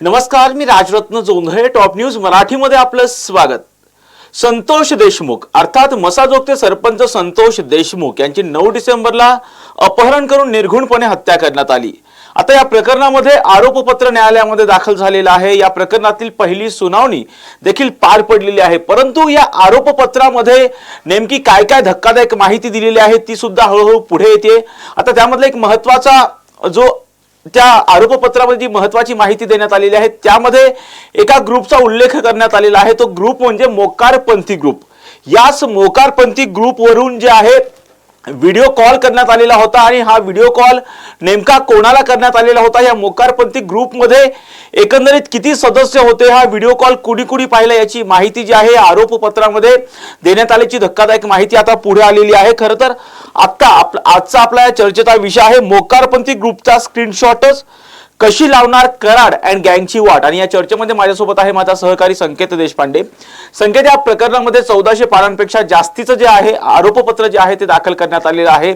नमस्कार मी Rajratna Jondhale top news मराठीमध्ये आपलं स्वागत. संतोष देशमुख अर्थात मसाजोगते सरपंच संतोष देशमुख यांची नऊ डिसेंबरला अपहरण करून निर्घुणपणे हत्या करण्यात आली. आता या प्रकरणामध्ये आरोपपत्र न्यायालयामध्ये दाखल झालेलं आहे. या प्रकरणातील पहिली सुनावणी देखील पार पडलेली आहे. परंतु या आरोपपत्रामध्ये नेमकी काय काय धक्कादायक माहिती दिलेली आहे ती सुद्धा हळूहळू पुढे येते. आता त्यामधला एक महत्त्वाचा जो त्या आरोपपत्रामध्ये जी महत्वाची माहिती देण्यात आलेली आहे त्यामध्ये एका ग्रुपचा उल्लेख करण्यात आलेला आहे. तो ग्रुप म्हणजे मोकारपंथी ग्रुप. याच मोकारपंथी ग्रुपवरून जे आहे व्हिडिओ कॉल करण्यात आलेला होता आणि हा व्हिडिओ कॉल नेमका कोणाला करण्यात आलेला होता या मोकारपंथी ग्रुपमध्ये एकंदरीत किती सदस्य होते? हा व्हिडिओ कॉल कुणी कुणी पाहिला याची माहिती जी आहे आरोपपत्रामध्ये देण्यात आल्याची धक्कादायक माहिती आता पुढे आलेली आहे. खरं तर आत्ता आप आजचा आपला या चर्चेचा विषय आहे मोकारपंथी ग्रुपचा स्क्रीनशॉटच. कशी लावणार कराड अँड गँगची वाट? आणि या चर्चेमध्ये माझ्यासोबत आहे माझा सहकारी संकेत देशपांडे. संकेत या प्रकरणामध्ये चौदाशे पानांपेक्षा जास्तीचं जे आहे आरोपपत्र जे आहे ते दाखल करण्यात आलेलं आहे.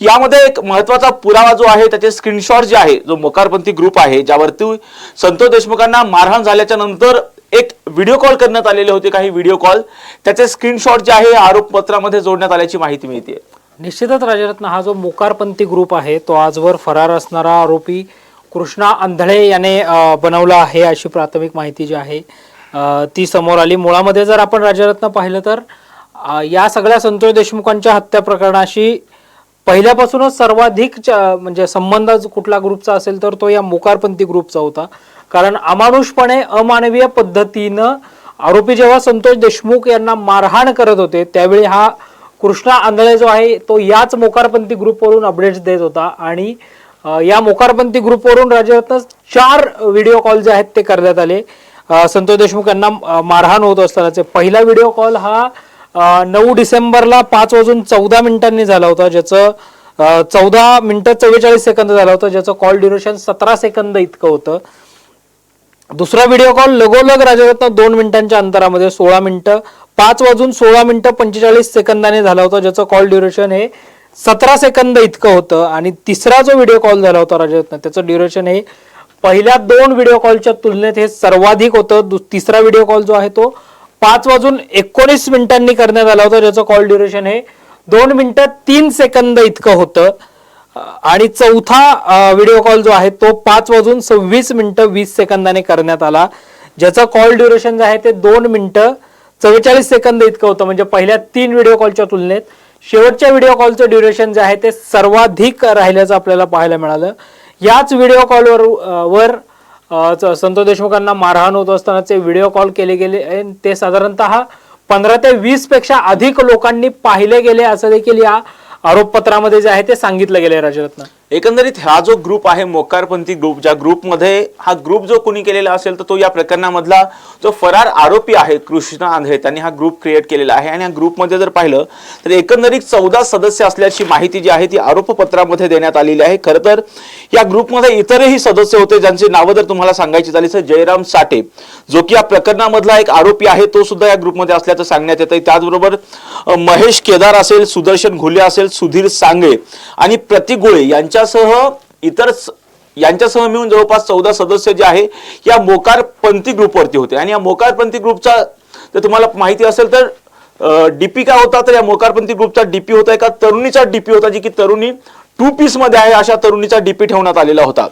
यामध्ये एक महत्त्वाचा पुरावा जो आहे त्याचे स्क्रीनशॉट जे आहे जो मोकारपंथी ग्रुप आहे ज्यावरती संतोष देशमुखांना मारहाण झाल्याच्यानंतर एक व्हिडिओ कॉल करण्यात आलेले होते काही व्हिडिओ कॉल त्याचे स्क्रीनशॉट जे आहे आरोपपत्रामध्ये जोडण्यात आल्याची माहिती मिळते निश्चितच राजरत्न हा जो मोकारपंथी ग्रुप आहे तो आजवर फरार असणारा आरोपी कृष्णा आंधळे याने बनवला आहे अशी प्राथमिक माहिती जी आहे ती समोर आली. मुळामध्ये जर आपण राजरत्न पाहिलं तर या सगळ्या संतोष देशमुखांच्या हत्या प्रकरणाशी पहिल्यापासूनच सर्वाधिक च- म्हणजे संबंध कुठला ग्रुपचा असेल तर तो या मोकारपंथी ग्रुपचा होता. कारण अमानुषपणे अमानवीय पद्धतीनं आरोपी जेव्हा संतोष देशमुख यांना मारहाण करत होते त्यावेळी हा कृष्णा आंधळे जो आहे तो याच मोकारपंथी ग्रुपवरून अपडेट्स देत होता. आणि या मोकारपंथी ग्रुपवरून राज्यात चार व्हिडिओ कॉल जे आहेत ते करण्यात आले. संतोष देशमुख यांना मारहाण होत असतानाचे. पहिला व्हिडिओ कॉल हा नऊ डिसेंबरला पाच वाजून चौदा मिनिटांनी झाला होता ज्याचं चौदा मिनिटं चव्वेचाळीस सेकंद झाला होता ज्याचं कॉल ड्युरेशन सतरा सेकंद इतकं होतं. दुसरा व्हिडिओ कॉल लगोलग राजरत्न दोन मिनिटांच्या अंतरामध्ये सोळा मिनिटं पाच वाजून सोळा मिनिटं पंचेचाळीस सेकंदाने झाला होता ज्याचं कॉल ड्युरेशन हे सतरा सेकंद इतकं होतं आणि तिसरा जो व्हिडिओ कॉल झाला होता राजरत्न त्याचं ड्युरेशन हे पहिल्या दोन व्हिडिओ कॉलच्या तुलनेत हे सर्वाधिक होतं. तिसरा व्हिडिओ कॉल जो आहे तो पाच वाजून एकोणीस मिनिटांनी करण्यात आला होता. ज्याचं कॉल ड्युरेशन हे दोन मिनिटं तीन सेकंद इतकं होतं. आणि चौथा व्हिडिओ कॉल जो आहे तो पाच वाजून सव्वीस मिनिटं वीस सेकंदाने करण्यात आला. ज्याचं कॉल ड्युरेशन जे आहे ते दोन मिनिटं चव्वेचाळीस सेकंद इतकं होतं. म्हणजे पहिल्या तीन व्हिडिओ कॉलच्या तुलनेत शेवटच्या व्हिडिओ कॉलचं ड्युरेशन जे आहे ते सर्वाधिक राहिल्याचं आपल्याला पाहायला मिळालं. याच व्हिडिओ कॉलवर वर च- संतोष देशमुखांना मारहाण होत असतानाचे व्हिडिओ कॉल केले गेले ते साधारणतः पंधरा ते वीसपेक्षा अधिक लोकांनी पाहिले गेले असं देखील या आरोपपत्रामध्ये जे आहे ते सांगितलं गेले राजरत्न. एकंदरीत हा जो ग्रुप आहे मोकारपंथी ग्रुप ज्या ग्रुपमध्ये हा ग्रुप जो कोणी केलेला असेल तर तो या प्रकरणामधला जो फरार आरोपी आहे कृष्ण आंधळे त्यांनी हा ग्रुप क्रिएट केलेला आहे. आणि या ग्रुपमध्ये जर पाहिलं तर एकंदरीत चौदा सदस्य असल्याची माहिती जी आहे ती आरोपपत्रामध्ये देण्यात आलेली आहे. खरं तर या ग्रुपमध्ये इतरही सदस्य होते ज्यांची नावं जर तुम्हाला सांगायची झाली तर जयराम साठे जो की या प्रकरणामधला एक आरोपी आहे तो सुद्धा या ग्रुपमध्ये असल्याचं सांगण्यात येतं त्याचबरोबर महेश केदार असेल सुदर्शन घुले असेल सुधीर सांगे आणि प्रतिगुळे गोळे यांच्यासह इतर यांच्यासह मिळून जवळपास चौदा सदस्य जे आहे या मोकारपंथी ग्रुपवरती होते. आणि या मोकारपंथी ग्रुपचा जर तुम्हाला माहिती असेल तर डीपी काय होता? तर या मोकारपंथी ग्रुपचा डीपी होता. एका तरुणीचा डीपी होता जी की तरुणी टू पीसमध्ये आहे अशा तरुणीचा डीपी ठेवण्यात आलेला होता.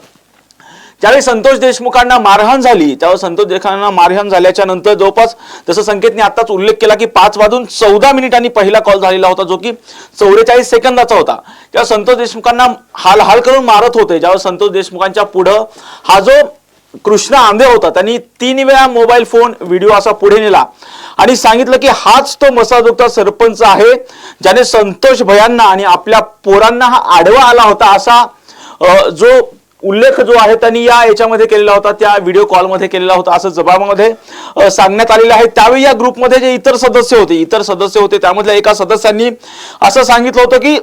ज्यावेळी संतोष देशमुखांना मारहाण झाली त्यावेळी संतोष देशमुखांना मारहाण झाल्याच्यानंतर जवळपास जसं संकेतने आताच उल्लेख केला की पाच वाजून चौदा मिनिटांनी पहिला कॉल झालेला होता जो की चौवेचाळीस सेकंदाचा होता. तेव्हा संतोष देशमुखांना हाल हाल करून मारत होते. ज्यावेळी संतोष देशमुखांच्या पुढं हा जो कृष्ण आंधे होता त्यांनी तीन वेळा मोबाईल फोन व्हिडिओ असा पुढे नेला. आणि सांगितलं की हाच तो मसाजोगचा सरपंच आहे ज्याने संतोष भयांना आणि आपल्या पोरांना हा आडवा आला होता असा जो उल्लेख जो आहे त्यांनी या याच्यामध्ये केलेला होता त्या व्हिडिओ कॉलमध्ये केलेला होता असं जबाबामध्ये सांगण्यात आलेलं आहे. त्यावेळी या ग्रुपमध्ये जे इतर सदस्य होते इतर सदस्य होते त्यामधल्या एका सदस्यांनी असं सांगितलं होतं की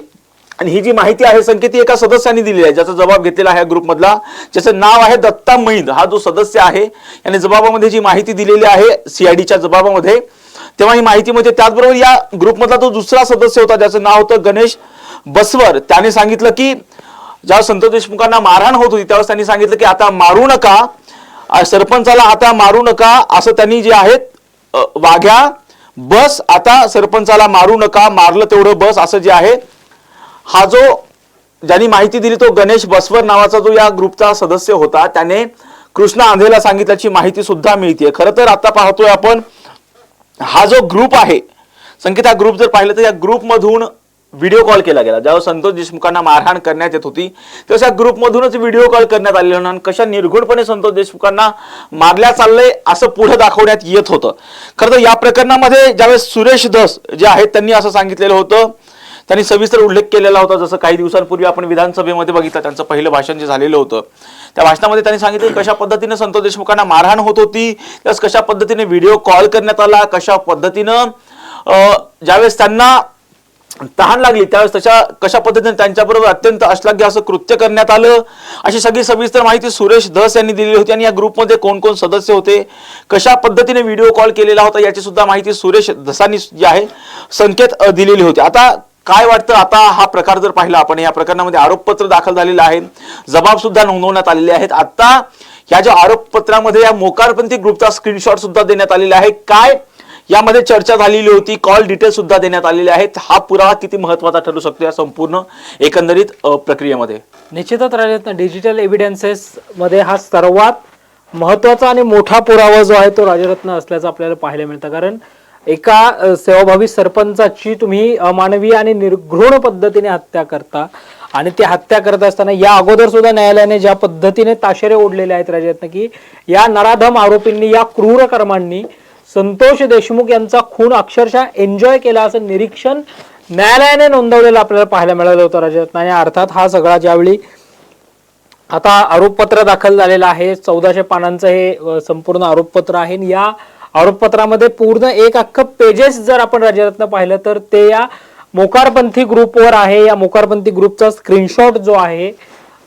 आणि ही जी माहिती आहे संकेत ही एका सदस्यांनी दिलेली आहे ज्याचा जबाब घेतलेला आहे ग्रुपमधला ज्याचं नाव आहे दत्ता मैंद. हा जो सदस्य आहे याने जबाबामध्ये जी माहिती दिलेली आहे सीआयडीच्या जबाबामध्ये तेव्हा ही माहितीमध्ये म्हणजे त्याचबरोबर या ग्रुपमधला तो दुसरा सदस्य होता ज्याचं नाव होतं गणेश बसवर. त्याने सांगितलं की ज्या संत देशमुखांना मारहाण होत होती त्यावेळेस त्यांनी सांगितलं की आता मारू नका सरपंचाला आता मारू नका असं त्यांनी जे आहेत वाघ्या बस आता सरपंचाला मारू नका मारलं तेवढं बस असं जे आहे हा जो ज्यांनी माहिती दिली तो गणेश बसवर नावाचा जो या ग्रुपचा सदस्य होता त्याने कृष्णा आंधेला सांगितल्याची माहिती सुद्धा मिळते खरं तर आता पाहतोय आपण हा जो ग्रुप आहे संकेत हा ग्रुप जर पाहिलं तर या ग्रुपमधून व्हिडिओ कॉल केला गेला. ज्यावेळेस संतोष देशमुखांना मारहाण करण्यात येत होती तशा ग्रुपमधूनच व्हिडिओ कॉल करण्यात आलेला आणि कशा निर्घुणपणे संतोष देशमुखांना मारल्या चाललंय असं पुढे दाखवण्यात येत होतं. खरं तर या प्रकरणामध्ये ज्यावेळेस सुरेश धस जे आहेत त्यांनी असं सांगितलेलं होतं. त्यांनी सविस्तर उल्लेख केलेला होता. जसं काही दिवसांपूर्वी आपण विधानसभेमध्ये बघितलं त्यांचं पहिलं भाषण जे झालेलं होतं. त्या भाषणामध्ये त्यांनी सांगितलं की कशा पद्धतीनं संतोष देशमुखांना मारहाण होत होती त्यास कशा पद्धतीने व्हिडिओ कॉल करण्यात आला कशा पद्धतीनं ज्यावेळेस त्यांना तहान लागली. त्यावेळेस तशा कशा पद्धतीने त्यांच्याबरोबर अत्यंत अश्लाघ्य असं कृत्य करण्यात आलं? अशी सगळी सविस्तर माहिती सुरेश धस यांनी दिलेली होती आणि या ग्रुपमध्ये कोण कोण सदस्य होते? कशा पद्धतीने व्हिडिओ कॉल केलेला होता? याची सुद्धा माहिती सुरेश धसांनी जी आहे संकेत दिलेली होती. आता काय वाटतं? आता हा प्रकार जर पाहिला आपण या प्रकरणामध्ये आरोपपत्र दाखल झालेलं आहे. जबाब सुद्धा नोंदवण्यात आलेले आहेत. आता या ज्या आरोपपत्रामध्ये या मोकारपंथी ग्रुपचा स्क्रीनशॉट सुद्धा देण्यात आलेला आहे. काय यामध्ये चर्चा झालेली होती. कॉल डिटेल सुद्धा देण्यात आलेले आहेत. हा पुरावा किती महत्त्वाचा ठरू शकतो या संपूर्ण एकंदरीत प्रक्रियेमध्ये? निश्चितच राजत्न डिजिटल एव्हिडन्सेस मध्ये हा सर्वात महत्त्वाचा आणि मोठा पुरावा जो आहे तो राजरत्न असल्याचं आपल्याला पाहायला मिळतं. कारण एका सेवाभावी सरपंचाची तुम्ही अमानवी आणि निर्घृण पद्धतीने हत्या करता आणि ती हत्या करत असताना या अगोदर सुद्धा न्यायालयाने ज्या पद्धतीने ताशेरे ओढलेले आहेत राज्यातनं की या नराधम आरोपींनी या क्रूर कर्मांनी संतोष देशमुख यांचा खून अक्षरशः एन्जॉय केला असं निरीक्षण न्यायालयाने नोंदवलेलं आपल्याला पाहायला मिळालं होतं राजरत्न या अर्थात हा सगळा ज्यावेळी आता आरोपपत्र दाखल झालेलं आहे चौदाशे पानांचं हे संपूर्ण आरोपपत्र आहे. या आरोपपत्रामध्ये पूर्ण एक अख्खं पेजेस जर आपण राजरत्न पाहिलं तर ते या मोकारपंथी ग्रुपवर आहे. या मोकारपंथी ग्रुपचा स्क्रीनशॉट जो आहे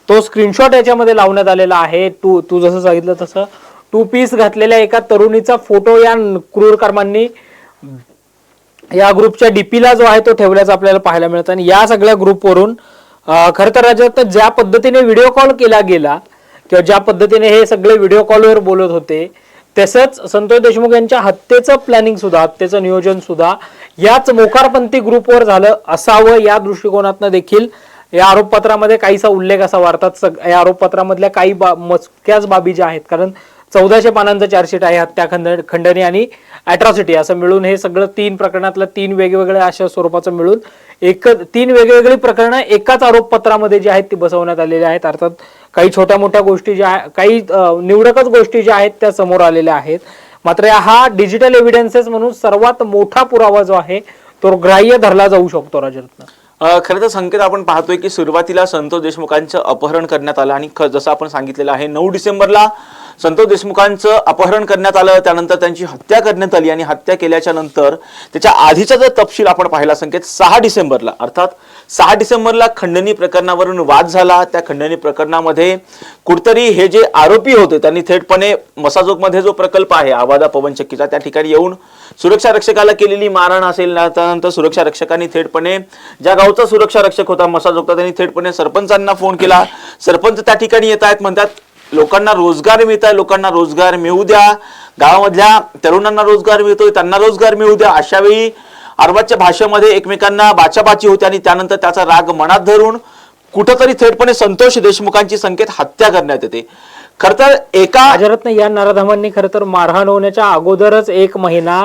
तो स्क्रीनशॉट याच्यामध्ये लावण्यात आलेला आहे. तू तू जसं सांगितलं तसं टू पीस घातलेल्या एका तरुणीचा फोटो या क्रूर कर्मांनी या ग्रुपच्या डीपीला जो आहे तो ठेवल्याचं आपल्याला पाहायला मिळतं. आणि या सगळ्या ग्रुपवरून खरं तर राज्यात ज्या पद्धतीने व्हिडिओ कॉल केला गेला किंवा ज्या पद्धतीने हे सगळे व्हिडिओ कॉलवर बोलत होते तसंच संतोष देशमुख यांच्या हत्येचं प्लॅनिंग सुद्धा हत्येचं नियोजन सुद्धा याच मोकारपंथी ग्रुपवर झालं असावं या दृष्टिकोनातनं देखील या आरोपपत्रामध्ये काहीसा उल्लेख असा वाढतात. सग- या आरोपपत्रामधल्या काही बा मजक्याच बाबी ज्या आहेत. कारण चौदाशे पानांचं चार्जशीट आहे हत्या खंड खंडणी आणि अॅट्रॉसिटी असं मिळून हे सगळं तीन प्रकरणातलं तीन वेगवेगळ्या अशा स्वरूपाचं मिळून एक तीन वेगवेगळी प्रकरणं एकाच आरोपपत्रामध्ये जी आहेत ती बसवण्यात आलेली आहेत. अर्थात काही छोट्या मोठ्या गोष्टी ज्या काही निवडकच गोष्टी ज्या आहेत त्या समोर आलेल्या आहेत. मात्र हा डिजिटल एव्हिडन्सेस म्हणून सर्वात मोठा पुरावा जो आहे तो ग्राह्य धरला जाऊ शकतो राजरत्न खरं तर संकेत आपण पाहतोय की सुरुवातीला संतोष देशमुखांचं अपहरण करण्यात आलं आणि ख- जसं आपण सांगितलेलं आहे नऊ डिसेंबरला संतोष देशमुखांचं अपहरण करण्यात आलं त्यानंतर त्यांची हत्या करण्यात आली आणि हत्या केल्याच्यानंतर त्याच्या आधीचा जर तपशील आपण पाहिला संकेत सहा डिसेंबरला अर्थात सहा डिसेंबरला खंडणी प्रकरणावरून वाद झाला. त्या खंडणी प्रकरणामध्ये कुठतरी हे जे आरोपी होते त्यांनी थेटपणे मसाजोगमध्ये जो प्रकल्प आहे आवादा पवनचक्कीचा त्या ठिकाणी येऊन सुरक्षा रक्षकाला केलेली मारहाण असेल ना त्यानंतर सुरक्षा रक्षकांनी थेटपणे ज्या गावचा सुरक्षा रक्षक होता मसाजोगचा त्यांनी थेटपणे सरपंचांना फोन केला. सरपंच त्या ठिकाणी येत आहेत म्हणतात लोकांना रोजगार मिळत आहे लोकांना रोजगार मिळू द्या. गावामधल्या तरुणांना रोजगार मिळतोय त्यांना रोजगार मिळू द्या. अशा वेळी भाषेमध्ये एकमेकांना बाचाबाची होते आणि त्यानंतर त्याचा राग मनात धरून कुठंतरी थेटपणे संतोष देशमुखांची संकेत हत्या करण्यात येते. खर तर एका अजरत्न या नराधमांनी खरं तर मारहाण होण्याच्या अगोदरच एक महिना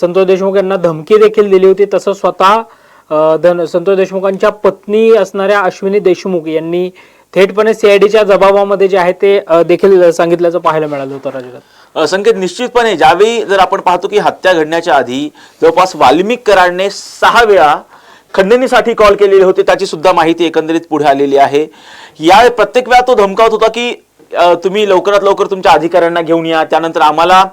संतोष देशमुख यांना धमकी देखील दिली होती. तसं स्वतः धन संतोष देशमुखांच्या पत्नी असणाऱ्या अश्विनी देशमुख यांनी थेटपणे सीआयडीच्या जबाबामध्ये जे आहे ते देखील सांगितल्याचं पाहायला मिळालं होतं राजरत्न संकेत निश्चितपणे ज्यावेळी जर आपण पाहतो की हत्या घडण्याच्या आधी जवळपास वाल्मिक कराडने सहा वेळा खंडणीसाठी कॉल केलेले होते त्याची सुद्धा माहिती एकंदरीत पुढे आलेली आहे. या प्रत्येक वेळा तो धमकावत होता की तुम्ही लवकरात लवकर तुमच्या अधिकाऱ्यांना घेऊन या त्यानंतर आम्हाला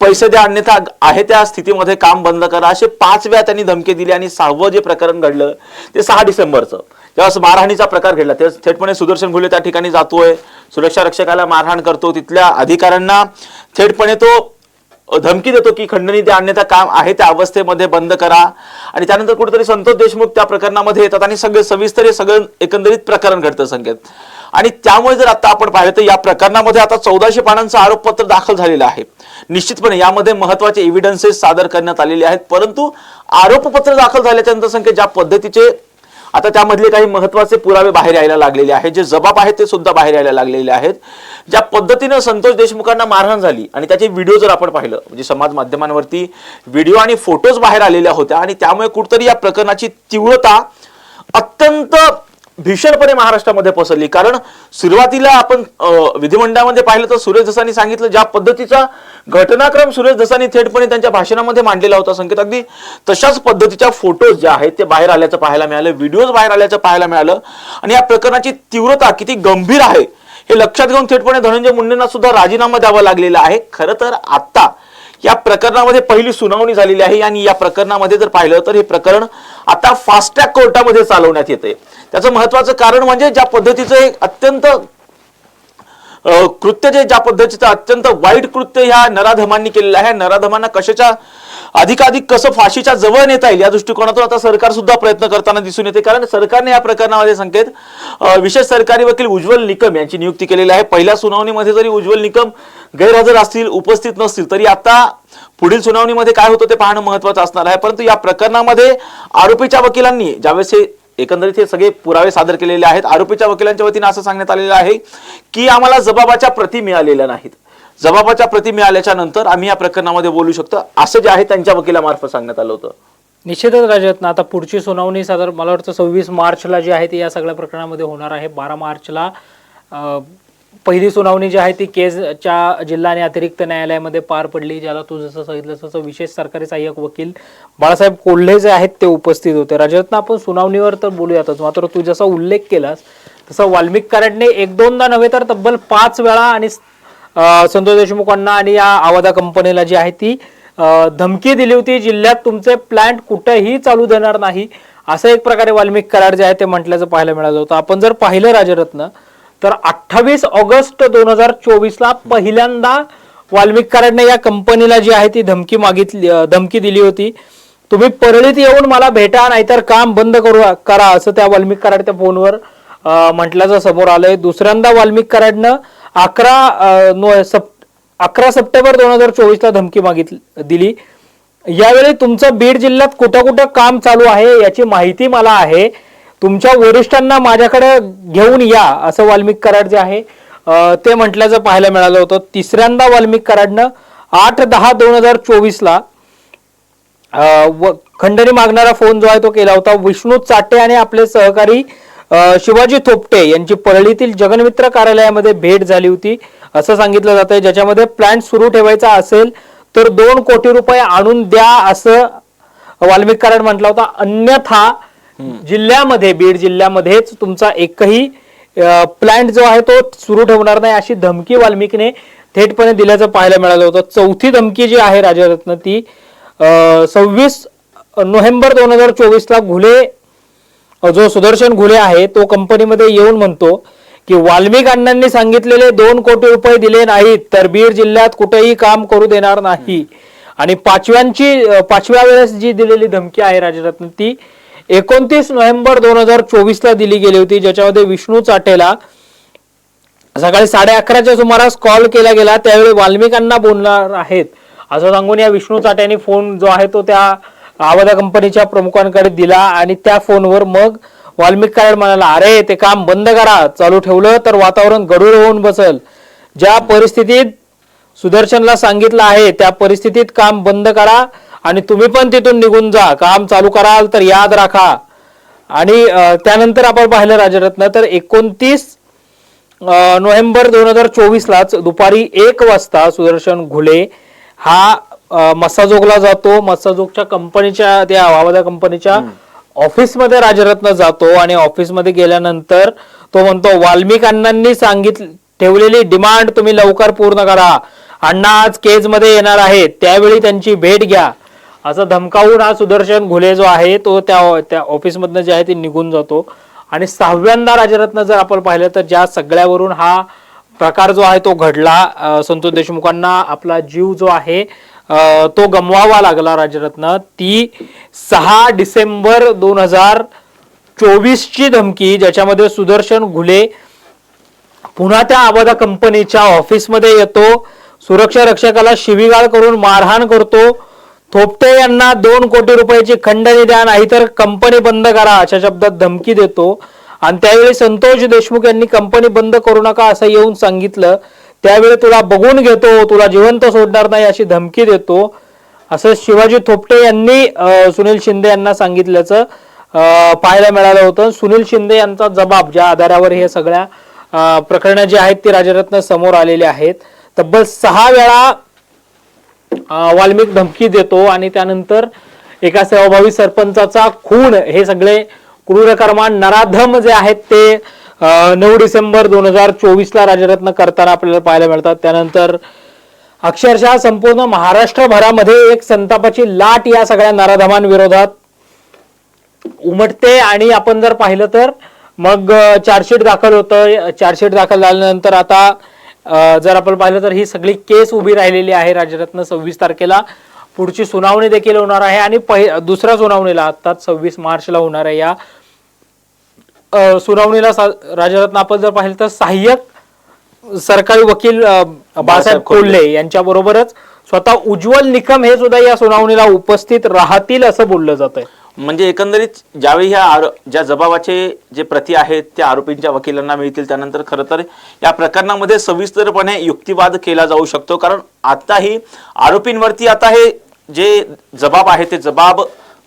पैसे द्या अन्यथा आहे त्या स्थितीमध्ये काम बंद करा असे पाच वेळा त्यांनी धमकी दिली आणि सहावं जे प्रकरण घडलं ते सहा डिसेंबरचं. जेव्हा मारहाणीचा प्रकार घडला. ते थेटपणे सुदर्शन घुले त्या ठिकाणी जातोय. सुरक्षा रक्षकाला मारहाण करतो. तिथल्या अधिकाऱ्यांना थेटपणे तो धमकी देतो की खंडणी द्या अन्यथा काम आहे त्या अवस्थेमध्ये बंद करा. आणि त्यानंतर कुठेतरी संतोष देशमुख त्या प्रकरणामध्ये येतात आणि सगळे सविस्तर हे सगळं एकंदरीत प्रकरण घडतं संकेत. आणि त्यामुळे जर आता आपण पाहिलं तर या प्रकरणामध्ये आता चौदाशे पानांचं आरोपपत्र दाखल झालेलं आहे. निश्चितपणे यामध्ये महत्त्वाचे एव्हिडन्सेस सादर करण्यात आलेले आहेत. परंतु आरोपपत्र दाखल झाल्याच्यानंतर ज्या पद्धतीचे आता त्यामधले काही महत्त्वाचे पुरावे बाहेर यायला लागलेले आहेत. जे जबाब आहेत ते सुद्धा बाहेर यायला लागलेले आहेत. ज्या पद्धतीनं संतोष देशमुखांना मारहाण झाली आणि त्याचे व्हिडिओ जर आपण पाहिलं म्हणजे समाज माध्यमांवरती व्हिडिओ आणि फोटोज बाहेर आलेल्या होत्या आणि त्यामुळे कुठतरी या प्रकरणाची तीव्रता अत्यंत भीषणपणे महाराष्ट्रामध्ये पसरली. कारण सुरुवातीला आपण विधिमंडळामध्ये पाहिलं तर सुरेश दसानी सांगितलं ज्या पद्धतीचा घटनाक्रम सुरेश धसांनी थेटपणे त्यांच्या भाषणामध्ये मांडलेला होता संकेत. अगदी तशाच पद्धतीच्या फोटोज ज्या आहेत ते बाहेर आल्याचं पाहायला मिळालं व्हिडिओज बाहेर आल्याचं पाहायला मिळालं आणि या प्रकरणाची तीव्रता किती गंभीर आहे हे लक्षात घेऊन थेटपणे धनंजय मुंडेंना सुद्धा राजीनामा द्यावा लागलेला आहे. खरं तर आता या प्रकरणामध्ये पहिली सुनावणी झालेली आहे आणि या प्रकरणामध्ये जर पाहिलं तर हे प्रकरण आता फास्ट ट्रॅक कोर्टामध्ये चालवण्यात येते त्याचं महत्वाचं कारण म्हणजे ज्या पद्धतीचं एक अत्यंत कृत्य जे ज्या पद्धतीचं अत्यंत वाईट कृत्य ह्या नराधमांनी केलेलं आहे. नराधमांना कशाच्या अधिकाधिक कसं फाशीच्या जवळ नेता येईल या दृष्टिकोनातून आता सरकार सुद्धा प्रयत्न करताना दिसून येते. कारण सरकारने या प्रकरणामध्ये संकेत विशेष सरकारी वकील उज्ज्वल निकम यांची नियुक्ती केलेली आहे. पहिल्या सुनावणीमध्ये जरी उज्ज्वल निकम गैरहजर असतील उपस्थित नसतील तरी आता पुढील सुनावणीमध्ये काय होतं ते पाहणं महत्वाचं असणार आहे. परंतु या प्रकरणामध्ये आरोपीच्या वकिलांनी ज्यावेळेस हे एकंदरीत हे सगळे पुरावे सादर केलेले आहेत. आरोपीच्या वकिलांच्या वतीने असं सांगण्यात आलेलं आहे की आम्हाला जबाबाच्या प्रती मिळालेल्या नाहीत. जबाबाच्या प्रती मिळाल्याच्या नंतर आम्ही या प्रकरणामध्ये बोलू शकतो. असं जे आहे त्यांच्या वकिलामार्फत सांगण्यात आलं होतं. निश्चितच राजरत्न. आता पुढची सुनावणी साधारण मला वाटतं सव्वीस मार्चला जी आहे ती या सगळ्या प्रकरणामध्ये होणार आहे. बारा मार्चला पहिली सुनावणी जी आहे ती केजच्या जिल्हा आणि अतिरिक्त न्यायालयामध्ये पार पडली ज्याला तू जसं सांगितलं तसं विशेष सरकारी सहाय्यक वकील बाळासाहेब कोल्हे जे आहेत ते उपस्थित होते. राजरत्न आपण सुनावणीवर तर बोलूयातच मात्र तू जसा उल्लेख केलास तसं वाल्मिक कराडने एक दोनदा नव्हे तर तब्बल पाच वेळा आणि संतोष देशमुखांना आणि या आवादा कंपनीला जी आहे ती धमकी दिली होती. जिल्ह्यात तुमचे प्लांट कुठेही चालू देणार नाही असं एक प्रकारे वाल्मिक करार जे आहे ते म्हटल्याचं पाहायला मिळालं होतं. आपण जर पाहिलं राजरत्न तर अठ्ठावीस ऑगस्ट दोन हजार चोवीसला पहिल्यांदा वाल्मिक कराडने या कंपनीला जी आहे ती धमकी मागितली धमकी दिली होती. तुम्ही परळीत येऊन मला भेटा नाहीतर काम बंद करू करा असं त्या वाल्मिक कराड त्या फोनवर म्हटल्याचं समोर आलंय. दुसऱ्यांदा वाल्मिक कराडनं अकरा नो- सप अकरा सप्टेंबर दोन हजार चोवीसला धमकी मागितली दिली. यावेळी तुमचं बीड जिल्ह्यात कुठं कुठं काम चालू आहे याची माहिती मला आहे. तुमच्या वरिष्ठांना माझ्याकडे घेऊन या असं वाल्मिक कराड जे आहे ते म्हटल्याचं पाहायला मिळालं होतं. तिसऱ्यांदा वाल्मिक कराडनं आठ दहा दोन हजार चोवीसला व खंडणी मागणारा फोन जो आहे तो केला होता. विष्णू चाटे आणि आपले सहकारी शिवाजी थोपटे यांची परळीतील जगनमित्र कार्यालयामध्ये भेट झाली होती असं सांगितलं जातंय. ज्याच्यामध्ये प्लॅन्ट सुरू ठेवायचा असेल तर दोन कोटी रुपये आणून द्या असं वाल्मिक कराड म्हटला होता. अन्यथा जिल्ह्यामध्ये बीड जिल्ह्यामध्येच तुमचा एकही प्लॅन्ट जो आहे तो सुरू ठेवणार नाही अशी धमकी वाल्मिकने थेटपणे दिल्याचं पाहायला मिळालं होतं. चौथी धमकी जी आहे राजरत्न ती सव्वीस नोव्हेंबर दोन हजार चोवीस ला घुले जो सुदर्शन घुले आहे तो कंपनीमध्ये येऊन म्हणतो की वाल्मिक अण्णांनी सांगितलेले दोन कोटी रुपये दिले नाहीत तर बीड जिल्ह्यात कुठेही काम करू देणार नाही. आणि पाचव्यांची पाचव्या वेळेस जी दिलेली धमकी आहे राजरत्न ती एकोणतीस नोव्हेंबर दोन हजार चोवीस ला दिली गेली होती ज्याच्यामध्ये विष्णू चाटेला सकाळी साडे अकराच्या सुमारास कॉल केला गेला. त्यावेळी वाल्मिकांना बोलणार आहेत. असं सांगून या विष्णू चाट्याने फोन जो आहे तो त्या आवाजा कंपनीच्या प्रमुखांकडे दिला आणि त्या फोनवर मग वाल्मिक कराड म्हणाला अरे ते काम बंद करा. चालू ठेवलं तर वातावरण गडूळ होऊन बसल. ज्या परिस्थितीत सुदर्शनला सांगितलं आहे त्या परिस्थितीत काम बंद करा. आणि तुम्ही पण तिथून निघून जा. काम चालू कराल तर याद राखा. आणि त्यानंतर आपण पाहिलं राजरत्न तर एकोणतीस नोव्हेंबर दोन हजार चोवीस लाच दुपारी एक वाजता सुदर्शन घुले हा मस्साजोगला जातो. मस्साजोगच्या कंपनीच्या त्या आवादा कंपनीच्या ऑफिसमध्ये राजरत्न जातो आणि ऑफिसमध्ये गेल्यानंतर तो म्हणतो वाल्मिक अण्णांनी सांगितलं ठेवलेली डिमांड तुम्ही लवकर पूर्ण करा. अण्णा आज केजमध्ये येणार आहेत. त्यावेळी त्यांची भेट घ्या. असं धमकावून हा सुदर्शन घुले जो आहे तो त्या त्या ऑफिसमधनं जे आहे ते निघून जातो. आणि सहाव्यांदा राजरत्न जर आपण पाहिलं तर ज्या सगळ्यावरून हा प्रकार जो आहे तो घडला संतोष देशमुखांना आपला जीव जो आहे तो गमवावा लागला राजरत्न ती सहा डिसेंबर दोन हजार चोवीसची धमकी ज्याच्यामध्ये सुदर्शन घुले पुन्हा त्या आबादा कंपनीच्या ऑफिसमध्ये येतो सुरक्षा रक्षकाला शिवीगाळ करून मारहाण करतो थोपटे यांना दोन कोटी रुपयाची खंडणी द्या नाही तर कंपनी बंद करा अशा शब्दात धमकी देतो. आणि त्यावेळी संतोष देशमुख यांनी कंपनी बंद करू नका असं येऊन सांगितलं. त्यावेळी तुला बघून घेतो तुला जिवंत सोडणार नाही अशी धमकी देतो. असं शिवाजी थोपटे यांनी सुनील शिंदे यांना सांगितल्याचं पाहायला मिळालं होतं. सुनील शिंदे यांचा जबाब ज्या आधारावर हे सगळ्या प्रकरणं जी आहेत ती राजरत्न समोर आलेली आहेत. तब्बल सहा वेळा वाल्मिक धमकी देतो आणि त्यानंतर एका सेवाभावी सरपंचाचा खून हे सगळे क्रूरकर्मा नराधम जे आहेत ते नऊ डिसेंबर दोन हजार चोवीसला राजरत्न करताना आपल्याला पाहायला मिळतात. त्यानंतर अक्षरशः संपूर्ण महाराष्ट्रभरामध्ये एक संतापाची लाट या सगळ्या नराधमांविरोधात उमटते आणि आपण जर पाहिलं तर मग चार्जशीट दाखल होतं. चार्जशीट दाखल झाल्यानंतर आता जर आपण पाहिलं तर ही सगळी केस उभी राहिलेली आहे राजरत्न सव्वीस तारखेला. पुढची सुनावणी देखील होणार आहे आणि पहि दुसऱ्या सुनावणीला आता सव्वीस मार्चला होणार आहे या सुनावणीला राजरत्न आपण जर पाहिलं तर सहाय्यक सरकारी वकील बाळासाहेब कोल्हे. यांच्या बरोबरच स्वतः उज्ज्वल निकम हे सुद्धा या सुनावणीला उपस्थित राहतील असं बोललं जात आहे म्हणजे एकंदरीत ज्यावेळी ह्या आरो ज्या जबाबाचे जे प्रती आहेत त्या आरोपींच्या वकिलांना मिळतील त्यानंतर खरं तर या प्रकरणामध्ये सविस्तरपणे युक्तिवाद केला जाऊ शकतो. कारण आताही आरोपींवरती आता हे जे जबाब आहे ते जबाब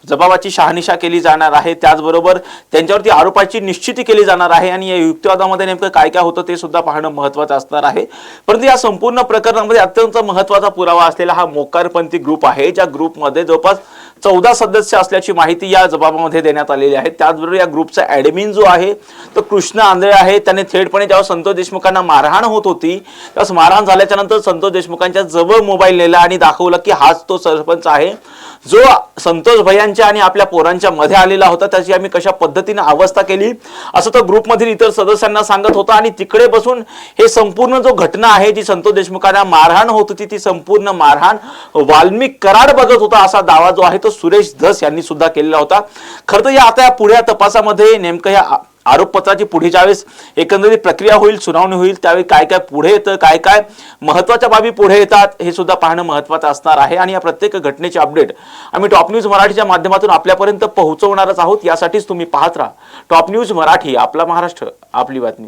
जबाबाची शहानिशा केली जाणार आहे. त्याचबरोबर त्यांच्यावरती आरोपाची निश्चिती केली जाणार आहे आणि या युक्तिवादामध्ये नेमकं काय काय होतं ते सुद्धा पाहणं महत्त्वाचं असणार आहे. परंतु या संपूर्ण प्रकरणामध्ये अत्यंत महत्त्वाचा पुरावा असलेला हा मोकारपंथी ग्रुप आहे ज्या ग्रुपमध्ये जवळपास चौदा सदस्य असल्याची माहिती या जबाबामध्ये देण्यात आलेली आहे. त्याचबरोबर या ग्रुपचा ॲडमिन जो आहे तो कृष्ण आंधळे आहे. त्याने थेटपणे जेव्हा संतोष देशमुखांना मारहाण होत होती त्यावेळेस मारहाण झाल्याच्यानंतर संतोष देशमुखांच्या जवळ मोबाईल नेला आणि दाखवला की हाच तो सरपंच आहे जो संतोष भैया भैयांच्या आणि आपल्या पोरांच्या मध्ये आलेला होता. त्याची आम्ही कशा पद्धतीने अवस्था केली? असं तो ग्रुपमधील इतर सदस्यांना सांगत होता. आणि तिकडे बसून हे संपूर्ण जो घटना आहे जी संतोष देशमुखांना मारहाण होत होती ती संपूर्ण मारहाण वाल्मिक कराड बघत होता असा दावा जो आहे तो सुरेश धस यांनी सुद्धा केलेला होता. खरं तर या आता या पुढ्या तपासामध्ये नेमकं या आरोपपत्राची पुढे ज्यावेळेस एकंदरीत प्रक्रिया होईल सुनावणी होईल त्यावेळी काय काय पुढे येतं काय काय महत्त्वाच्या बाबी पुढे येतात हे सुद्धा पाहणं महत्वाचं असणार आहे. आणि या प्रत्येक घटनेची अपडेट आम्ही टॉप न्यूज मराठीच्या माध्यमातून आपल्यापर्यंत पोहोचवणारच आहोत. यासाठीच तुम्ही पाहत राहा. टॉप न्यूज मराठी आपला महाराष्ट्र आपली बातमी.